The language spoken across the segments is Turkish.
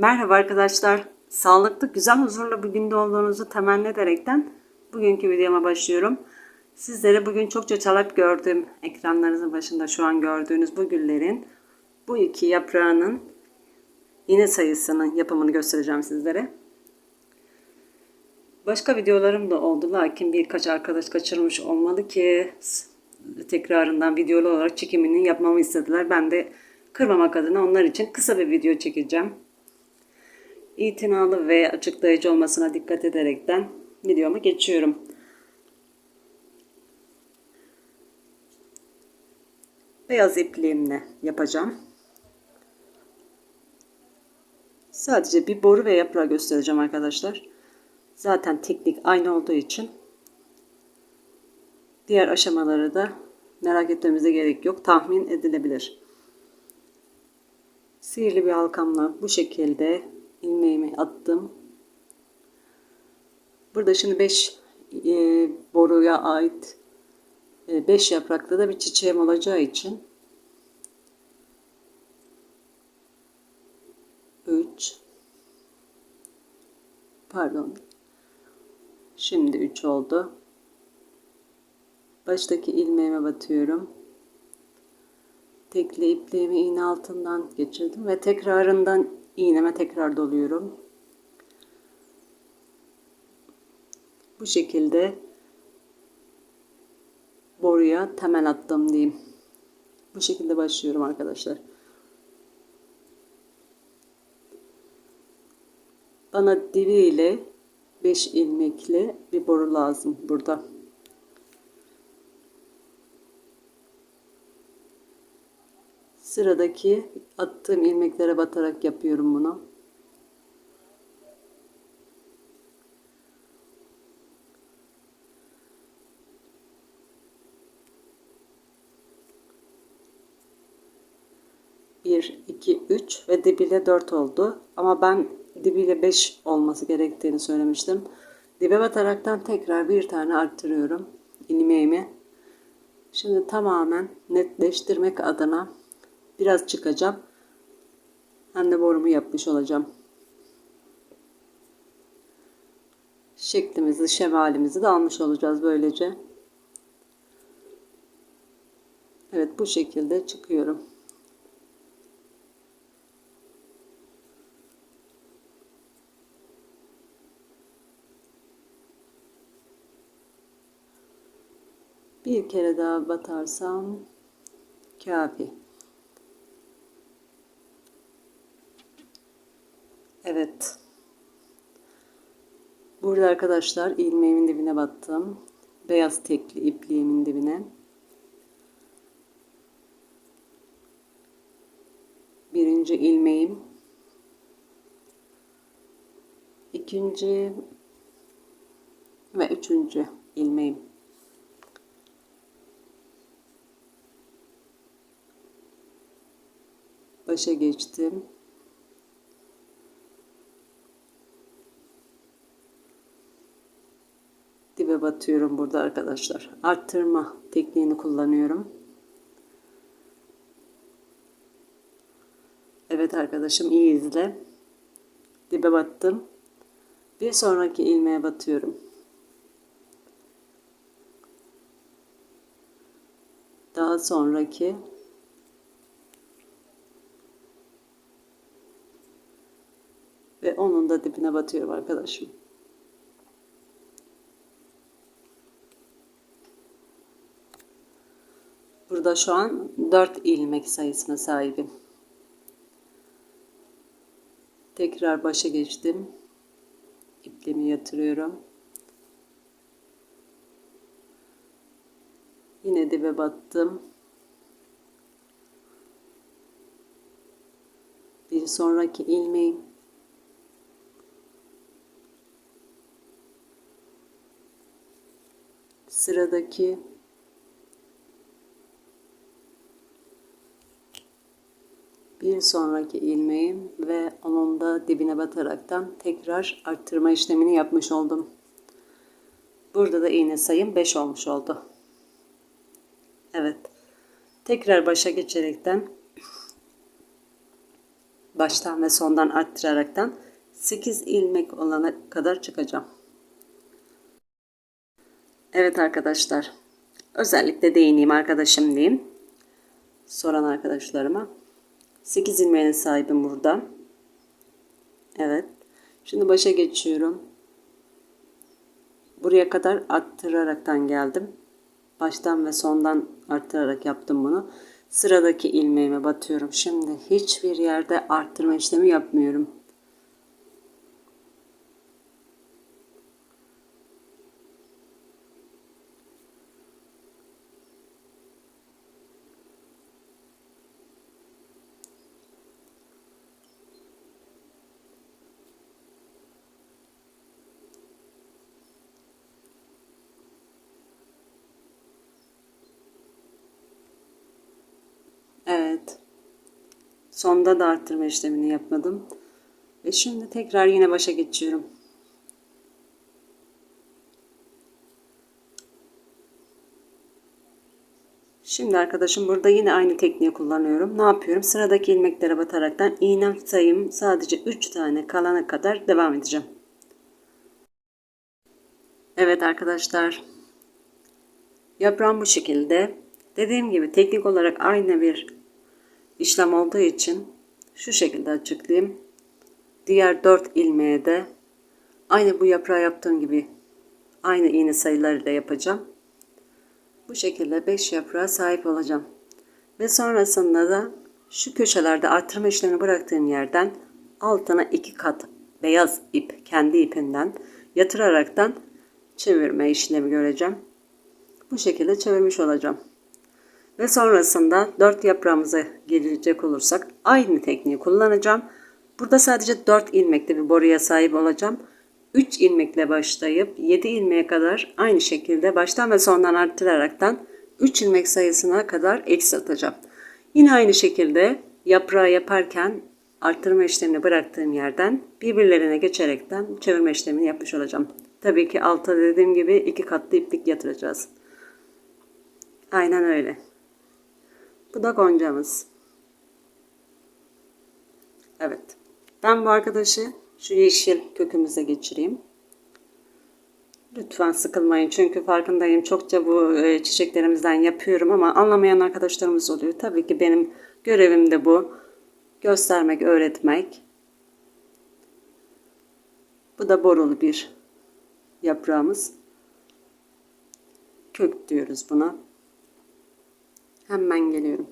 Merhaba arkadaşlar. Sağlıklı, güzel, huzurlu bir günde olduğunuzu temenni ederekten bugünkü videoma başlıyorum. Sizlere bugün çokça talep gördüğüm ekranlarınızın başında şu an gördüğünüz bu güllerin bu iki yaprağının iğne sayısının yapımını göstereceğim sizlere. Başka videolarım da oldu lakin birkaç arkadaş kaçırmış olmalı ki tekrarından videolu olarak çekimini yapmamı istediler. Ben de kırmamak adına onlar için kısa bir video çekeceğim itinalı ve açıklayıcı olmasına dikkat ederekten videoma geçiyorum. Beyaz ipliğimle yapacağım. Sadece bir boru ve yaprağı göstereceğim arkadaşlar. Zaten teknik aynı olduğu için diğer aşamaları da merak etmemize gerek yok. Tahmin edilebilir. Sihirli bir halkamla bu şekilde ilmeğimi attım. Burada şimdi 5 e, boruya ait 5 e, yaprakta da bir çiçeğim olacağı için 3 pardon şimdi 3 oldu. Baştaki ilmeğime batıyorum. Tekli ipliğimi iğne altından geçirdim ve tekrarından iğneme tekrar doluyorum. Bu şekilde boruya temel attım diyeyim. Bu şekilde başlıyorum arkadaşlar. Bana dibi ile 5 ilmekli bir boru lazım burada. Sıradaki attığım ilmeklere batarak yapıyorum bunu. Bir, iki, üç ve dibiyle dört oldu. Ama ben dibiyle beş olması gerektiğini söylemiştim. Dibe bataraktan tekrar bir tane arttırıyorum ilmeğimi. Şimdi tamamen netleştirmek adına biraz çıkacağım. Hem de borumu yapmış olacağım. Şeklimizi, şemalimizi de almış olacağız böylece. Evet bu şekilde çıkıyorum. Bir kere daha batarsam kafi. Evet. Burada arkadaşlar ilmeğimin dibine battım. Beyaz tekli ipliğimin dibine. Birinci ilmeğim. ikinci ve üçüncü ilmeğim. Başa geçtim. Dibe batıyorum burada arkadaşlar. Arttırma tekniğini kullanıyorum. Evet arkadaşım iyi izle. Dibe battım. Bir sonraki ilmeğe batıyorum. Daha sonraki ve onun da dibine batıyorum arkadaşım. Burada şu an 4 ilmek sayısına sahibim. Tekrar başa geçtim. İpliğimi yatırıyorum. Yine dibe battım. Bir sonraki ilmeğim. Sıradaki bir sonraki ilmeğim ve onun da dibine bataraktan tekrar arttırma işlemini yapmış oldum. Burada da iğne sayım 5 olmuş oldu. Evet. Tekrar başa geçerekten baştan ve sondan arttıraraktan 8 ilmek olana kadar çıkacağım. Evet arkadaşlar. Özellikle değineyim arkadaşım diyeyim. Soran arkadaşlarıma. 8 ilmeğine sahibim burada. Evet. Şimdi başa geçiyorum. Buraya kadar arttıraraktan geldim. Baştan ve sondan arttırarak yaptım bunu. Sıradaki ilmeğime batıyorum. Şimdi hiçbir yerde arttırma işlemi yapmıyorum. Evet. Sonda da arttırma işlemini yapmadım. Ve şimdi tekrar yine başa geçiyorum. Şimdi arkadaşım burada yine aynı tekniği kullanıyorum. Ne yapıyorum? Sıradaki ilmeklere bataraktan iğnem sayım sadece 3 tane kalana kadar devam edeceğim. Evet arkadaşlar. Yaprağım bu şekilde. Dediğim gibi teknik olarak aynı bir işlem olduğu için şu şekilde açıklayayım. Diğer 4 ilmeğe de aynı bu yaprağı yaptığım gibi aynı iğne sayılarıyla yapacağım. Bu şekilde 5 yaprağa sahip olacağım. Ve sonrasında da şu köşelerde artırma işlemini bıraktığım yerden altına iki kat beyaz ip kendi ipinden yatıraraktan çevirme işlemi göreceğim. Bu şekilde çevirmiş olacağım. Ve sonrasında 4 yaprağımıza gelecek olursak aynı tekniği kullanacağım. Burada sadece 4 ilmekli bir boruya sahip olacağım. 3 ilmekle başlayıp 7 ilmeğe kadar aynı şekilde baştan ve sondan arttıraraktan 3 ilmek sayısına kadar eksilteceğim. Yine aynı şekilde yaprağı yaparken arttırma işlemini bıraktığım yerden birbirlerine geçerekten çevirme işlemini yapmış olacağım. Tabii ki altta dediğim gibi iki katlı iplik yatıracağız. Aynen öyle. Bu da goncamız. Evet. Ben bu arkadaşı şu yeşil kökümüze geçireyim. Lütfen sıkılmayın çünkü farkındayım. Çokça bu e, çiçeklerimizden yapıyorum ama anlamayan arkadaşlarımız oluyor. Tabii ki benim görevim de bu. Göstermek, öğretmek. Bu da borulu bir yaprağımız. Kök diyoruz buna. Hemen geliyorum.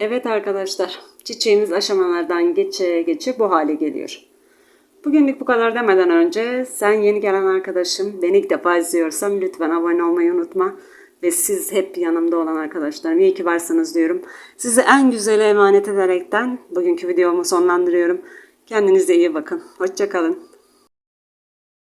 Evet arkadaşlar, çiçeğimiz aşamalardan geçe geçe bu hale geliyor. Bugünlük bu kadar demeden önce sen yeni gelen arkadaşım, beni ilk defa izliyorsan lütfen abone olmayı unutma. Ve siz hep yanımda olan arkadaşlarım iyi ki varsınız diyorum. Sizi en güzele emanet ederekten bugünkü videomu sonlandırıyorum. Kendinize iyi bakın. Hoşçakalın.